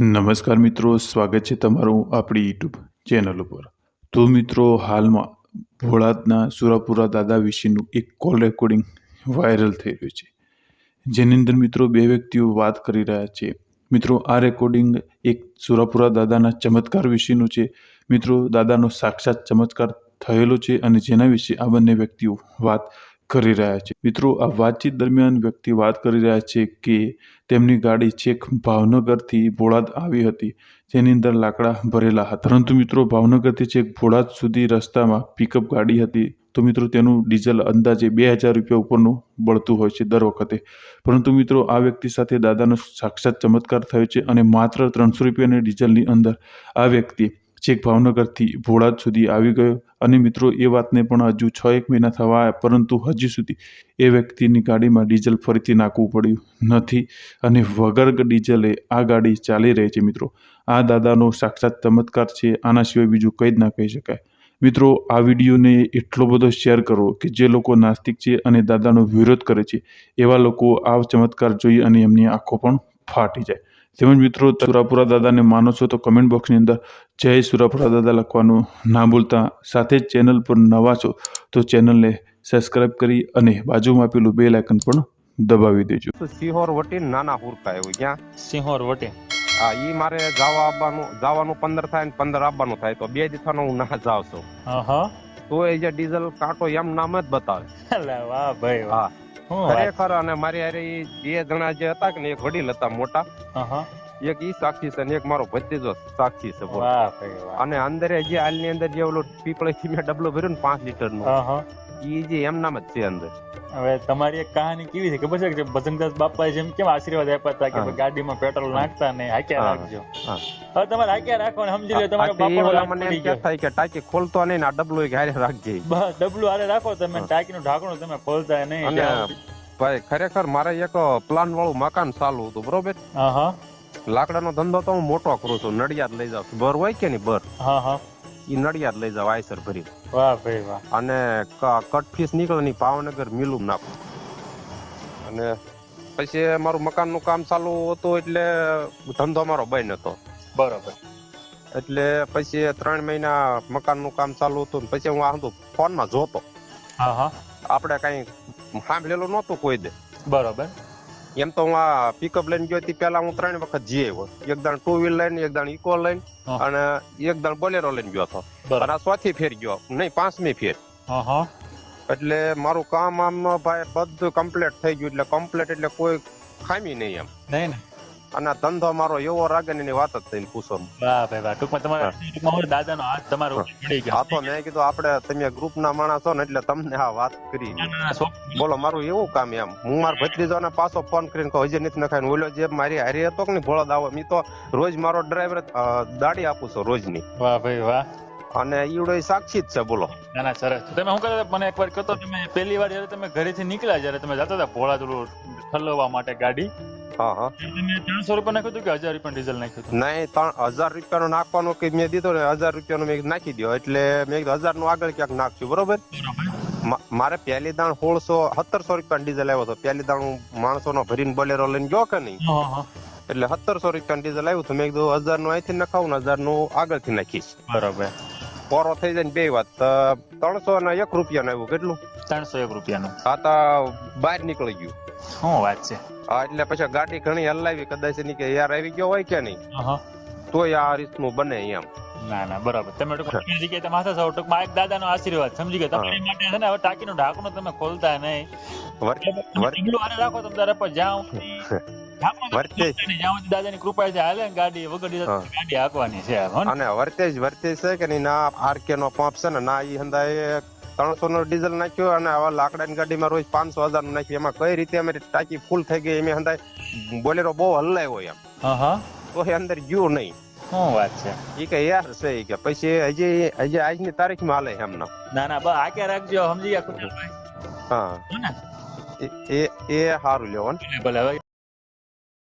નમસ્કાર મિત્રો, સ્વાગત છે તમારું આપણી યુટ્યુબ ચેનલ ઉપર. તો મિત્રો, હાલમાં ભોળાદના સુરાપુરા દાદા વિશેનું એક કોલ રેકોર્ડિંગ વાયરલ થઈ રહ્યું છે. જેની અંદર મિત્રો બે વ્યક્તિઓ વાત કરી રહ્યા છે. મિત્રો, આ રેકોર્ડિંગ એક સુરાપુરા દાદાના ચમત્કાર વિશેનું છે. મિત્રો, દાદાનો સાક્ષાત ચમત્કાર થયેલો છે અને જેના વિશે આ બંને વ્યક્તિઓ વાત કરી રહ્યા છે. મિત્રો, આ વાતચીત દરમિયાન વ્યક્તિ વાત કરી રહ્યા છે કે તેમની ગાડી છેક ભાવનગરથી ભોળાદ આવી હતી, જેની અંદર લાકડા ભરેલા હતા. પરંતુ મિત્રો, ભાવનગરથી છેક ભોળાદ સુધી રસ્તામાં પિકઅપ ગાડી હતી. તો મિત્રો, તેનું ડીઝલ અંદાજે બે હજાર રૂપિયા ઉપરનું બળતું હોય છે દર વખતે. પરંતુ મિત્રો, આ વ્યક્તિ સાથે દાદાનો સાક્ષાત ચમત્કાર થયો છે અને માત્ર ત્રણસો રૂપિયાની ડીઝલની અંદર આ વ્યક્તિ છેક ભાવનગરથી ભોળાદ સુધી આવી ગયો અને મિત્રો, એ વાતને પણ હજુ છ એક મહિના થવા આવ્યા પરંતુ હજી સુધી એ વ્યક્તિની ગાડીમાં ડીઝલ ફરીથી નાખવું પડ્યું નથી અને વગર ડીઝલે આ ગાડી ચાલી રહી છે મિત્રો. આ દાદાનો સાક્ષાત ચમત્કાર છે, આના સિવાય બીજું કંઈ જ ના કહી શકાય. મિત્રો, આ વિડીયોને એટલો બધો શેર કરો કે જે લોકો નાસ્તિક છે અને દાદાનો વિરોધ કરે છે, એવા લોકો આ ચમત્કાર જોઈ અને એમની આંખો પણ ફાટી જાય. તેમજ મિત્રો સુરાપુરા દાદાને માનો છો તો કમેન્ટ બોક્સની અંદર જય સુરાપુરા દાદા લખવાનું ના ભૂલતા. સાથે જ ચેનલ પર નવા છો તો ચેનલને સબસ્ક્રાઇબ કરી અને બાજુમાં આપેલું બેલ આઇકન પણ દબાવી દેજો. તો સિહોર વટી નાના હુરકા એવું ક્યાં? સિંહોર વટી. હા ઈ મારે જવા આવવાનું જવાનું પંદર થાય ને પંદર આવવાનું થાય તો બે દિવસનો હું ના જાવ છું હા તો એ જે ડીઝલ કાંટો એમ નામ જ બતાવે. લે વાહ ભાઈ વાહ. ખરેખર અને મારી હારે બે જણા જે હતા કે ને એક વડીલ હતા મોટા એક ઈ સાક્ષી છે ને એક મારો ભત્રીજો સાક્ષી છે અને અંદર જે હાલની અંદર જે ઓલો પીપળે થી મેં ડબલો ભર્યો ને પાંચ લીટરનું જે એમ નામ જ છે અંદર. હવે તમારી એક કહાની કેવી છે? ખબર છે કે ભજનદાસ બાપા જેમ કેમ આશીર્વાદ આપ્યા હતા કે ગાડીમાં પેટ્રોલ નાખતા ને હાક્યા રાખજો. હવે તમારે હાક્યા રાખો ને સમજી લો તમારો બાપા મને એમ કહેતા કે ટાંકી ખોલતો નહીં ને આ ડબલો એક હારે રાખજે. બસ ડબલું હારે રાખો તમે. ટાંકીનું ઢાંકણું તમે ખોલતા નહીં. ભાઈ ખરેખર મારે એક પ્લાન વાળું મકાન ચાલુ હતું બરોબર? લાકડા નો લાકડાનો ધંધો તો હું મોટો કરું છું નડિયાદ લઈ જાઉં બર હોય કે નહીં બર હા હા. ઈ નડિયાદ લઈ જાવ આયસર ભરી. વાહ ભાઈ વાહ. અને કટફીસ કટ ફીસ નીકળે ની ભાવનગર મિલું નાખું. અને પછી મારું મકાનનું કામ ચાલુ હતું એટલે ધંધો મારો બંધ હતો. બરોબર. એટલે પછી ત્રણ મહિના મકાનનું કામ ચાલુ હતું પછી હું આ ફોન ફોનમાં જોતો. આપણે કઈ સાંભળેલું નહોતું કોઈ દે. બરોબર. એમ તો હું આ પિકઅપ લઈને ગયો હતી પેલા હું ત્રણ વખત જઈ આવ્યો એક દાણ ટુ વ્હીલ લઈને એક દાણ ઇકો લઈને અને એક દાણ બોલેરો લઈને ગયો હતો. અને આ ચોથી ફેર ગયો. નહીં પાંચમી ફેર. એટલે મારું કામ આમ ભાઈ બધું કમ્પ્લીટ થઈ ગયું. એટલે કમ્પ્લીટ એટલે કોઈ ખામી નહીં એમ. નહીં ને અને ધંધો મારો એવો રાગે ને એની વાત જ થઈને પૂછો વાહ ભાઈ વાહ. ટૂંકમાં તમારા ટૂંકમાં દાદાનો હાથ તમારો પડી ગયો. આ તો મેં કીધું આપણે તમે ગ્રુપના માણસ છો ને એટલે તમને આ વાત કરી. ના, ના, ના, બોલો મારું એવું કામ એમ. હું મારા ભત્રીજાને પાછો ફોન કરીને કહું હજી નથી નખાય. ઓલો જે મારી હારી હતો કે નહીં ભોળા દાવો મી તો રોજ મારો ડ્રાઈવર દાડી આપું છું રોજની. વાહ ભાઈ વાહ. અને ઈવડો સાક્ષી જ છે બોલો. ના ના સરસ. તમે શું કરતા? મને એકવાર કહો તો તમે પહેલી વાર જયારે તમે ઘરેથી નીકળ્યા જયારે તમે જતા હતા ભોળા થોડું ઠલવવા માટે ગાડી? હા હા. તમે ત્રણસો રૂપિયા નાખ્યું હતું કે હજાર રૂપિયા ડીઝલ નાખ્યું હતું નહીં ત્રણ હજાર રૂપિયાનો નાખવાનો કે મેં દીધો ને હજાર રૂપિયાનો મેં નાખી દો એટલે મેં હજારનું આગળ ક્યાંક નાખશું બરોબર? મારે પહેલી દાણ સોળસો સત્તરસો રૂપિયા ડીઝલ આવ્યો હતો. પહેલી દાણ હું માણસોનો ભરીને બોલેરો લઈને ગયો કે નહીં. એટલે સત્તરસો રૂપિયા ડીઝલ આવ્યું તો મેં કીધું હજારનું અહીંથી નખાવું ને હજારનું આગળથી નાખીશ. બરોબર. પોરો થઈ જાય ને બે વાત. ત્રણસો ને એક રૂપિયા આવ્યું. કેટલું? ત્રણસો એક રૂપિયાનું. આ તો બહાર નીકળી ગયું. શું વાત છે? હા એટલે પછી ગાડી ઘણી હલાવી કદાચ એની કે યાર આવી ગયો હોય કે નહીં. હા, હા. તોય આ રીતનું બને એમ. ના ના બરાબર. તમે ટૂંકમાં જગ્યાએ તમે હાથે છો ટૂંકમાં એક દાદાનો આશીર્વાદ. સમજી ગયા? તમારી માટે છે ને હવે ટાંકીનું ઢાંકણું તમે ખોલતા નહીં. ઢીંગલું હારે રાખો તમે તારે પર જ્યાં સુધી ઢાંકણું તમે વર્તે. ખોલતા નહીં, જ્યાં સુધી દાદાની કૃપા છે. હાલે ગાડી વગર ગાડી હાંકવાની છે અને વર્તેજ વર્તેજ છે કે ના આરકે નો પંપ છે ને ના ઈ હંદા ત્રણસો નો ડીઝલ નાખ્યો અને હવે લાકડાની ગાડીમાં રોજ પાંચસો હજારનું નાખ્યું. એમાં કઈ રીતે અમે ટાંકી ફૂલ થઈ ગઈ એમ હંદાય બોલેરો બહુ હલાવ્યો એમ. હા હા. તો એ અંદર ગયું નહીં. શું વાત છે? ઈ કે યાર છે ઈ કે પછી હજી હજી આજની તારીખમાં હાલે એમ ના ના ના બસ કે રાખજો સમજી ગયા હા. એ- એ એ સારું લેવો ને. ભલે ભલે હવે